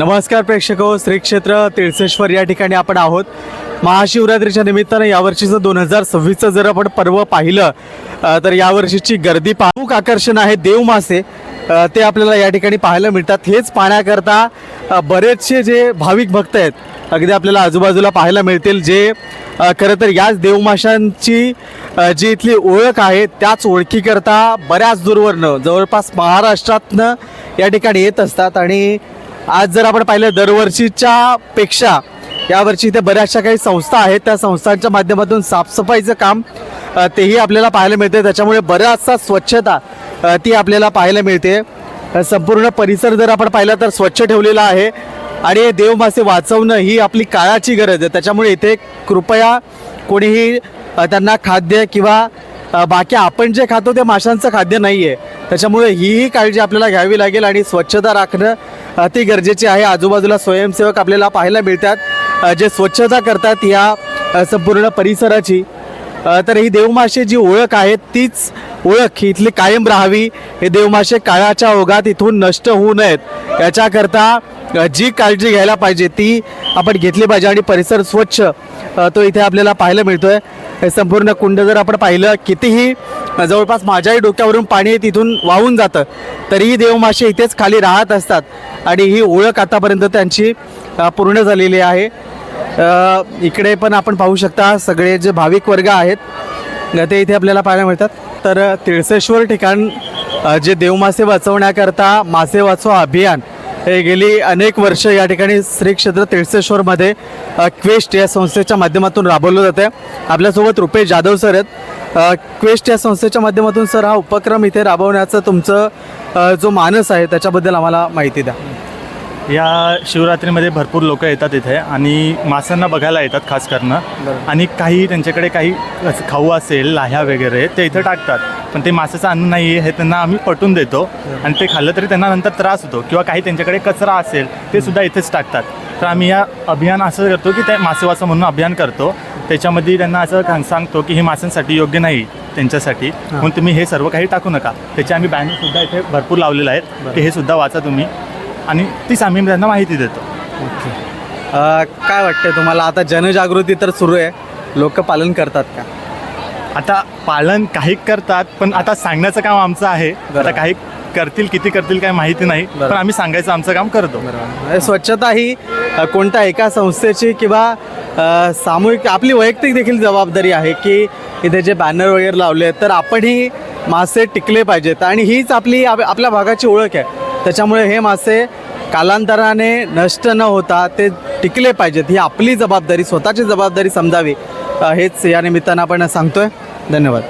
नमस्कार प्रेक्षक हो श्री क्षेत्र तिळसेश्वर या ठिकाणी आपण आहोत. महाशिवरात्रीच्या निमित्तानं यावर्षीचं दोन हजार सव्वीसचं जर आपण पर्व पाहिलं तर यावर्षीची गर्दी प्रमुख आकर्षण आहे. देवमासे ते आपल्याला या ठिकाणी पाहायला मिळतात. हेच पाहण्याकरता बरेचसे जे भाविक भक्त आहेत अगदी आपल्याला आजूबाजूला पाहायला मिळतील जे खरं तर याच देवमाशांची जी इथली ओळख आहे त्याच ओळखीकरता बऱ्याच दूरवरनं जवळपास महाराष्ट्रातनं या ठिकाणी येत असतात. आणि आज जर आपण पाहिलं दरवर्षीच्या पेक्षा यावर्षी इथे बऱ्याचशा काही संस्था आहेत. त्या संस्थांच्या माध्यमातून साफसफाईचं काम तेही आपल्याला पाहायला मिळते. त्याच्यामुळे बराचसा स्वच्छता ती आपल्याला पाहायला मिळते. संपूर्ण परिसर जर आपण पाहिला तर स्वच्छ ठेवलेला आहे. आणि देव देवमासे वाचवणं ही आपली काळाची गरज आहे. त्याच्यामुळे इथे कृपया कोणीही त्यांना खाद्य किंवा बाकी आपण जे खातो ते माशांचं खाद्य नाही आहे त्याच्यामुळे हीही काळजी आपल्याला घ्यावी लागेल आणि स्वच्छता राखणं अति गरजेचे आहे. आजूबाजूला स्वयंसेवक आपल्याला पाहायला मिळतात. जे स्वच्छता करतात या संपूर्ण परिसराची. तर ही देवमाशे जी ओळख आहे तीच ओळख ही इथली कायम राहावी. हे देवमाशे काळाच्या ओघात इथून नष्ट होऊ नयेत. याच्याकरता जी काळजी घ्यायला पाहिजे ती आपण घेतली पाहिजे आणि परिसर स्वच्छ तो इथे आपल्याला पाहायला मिळतोय. संपूर्ण कुंड जर आपण पाहिलं कितीही जवळपास माझ्याही डोक्यावरून पाणी तिथून वाहून जातं तरीही देवमाशे इथेच खाली राहत असतात. आणि ही ओळख आतापर्यंत त्यांची पूर्ण झालेली आहे. इकडे पण आपण पाहू शकता सगळे जे भाविक वर्ग आहेत ते इथे आपल्याला पाहायला मिळतात. तर तिळसेश्वर ठिकाण जे देवमासे वाचवण्याकरता मासे वाचवा अभियान हे गेली अनेक वर्ष या ठिकाणी श्री क्षेत्र तिळसेश्वरमध्ये क्वेस्ट या संस्थेच्या माध्यमातून राबवलं जातं आपल्यासोबत रुपेश जाधव सर आहेत. क्वेस्ट या संस्थेच्या माध्यमातून सर हा उपक्रम इथे राबवण्याचं तुमचं जो मानस आहे त्याच्याबद्दल आम्हाला माहिती द्या. या शिवरात्रीमध्ये भरपूर लोक येतात इथे आणि माशांना बघायला येतात खास करणं. आणि काही त्यांच्याकडे काही खाऊ असेल लाह्या वगैरे ते इथे टाकतात. पण ते माशाचं अन्न नाही आहे हे त्यांना आम्ही पटवून देतो. आणि ते खाल्लं तरी त्यांना नंतर त्रास होतो किंवा काही त्यांच्याकडे कचरा असेल ते सुद्धा इथेच टाकतात. तर आम्ही या अभियान असं करतो की ते मासे वाचव म्हणून अभियान करतो. त्याच्यामध्ये त्यांना असं सांगतो की हे माशांसाठी योग्य नाही त्यांच्यासाठी. म्हणून तुम्ही हे सर्व काही टाकू नका. त्याचे आम्ही बॅनर सुद्धा इथे भरपूर लावलेले आहेत. की हे सुद्धा वाचा तुम्ही. आणि तीच आम्ही त्यांना माहिती देतो. अ, काय वाटतंय तुम्हाला? आता जनजागृती तर सुरू आहे. लोक पालन करतात का? आता पालन काही करतात पण आता सांगण्याचं काम आमचं आहे. आता काही करतील किती करतील काय माहिती नाही पण. आम्ही सांगायचं आमचं काम करतो. स्वच्छता ही कोणत्या एका संस्थेची किंवा सामूहिक आपली वैयक्तिक देखील जबाबदारी आहे की इथे जे बॅनर वगैरे लावले आहेत तर आपणही मासे टिकले पाहिजेत. आणि हीच आपली आप- आपल्या भागाची ओळख आहे. त्याच्यामुळे हे मासे कालांतराने नष्ट न होता ते टिकले पाहिजेत. ही आपली जबाबदारी स्वतःची जबाबदारी समजावी. हेच या निमित्तानं आपण सांगतोय. धन्यवाद.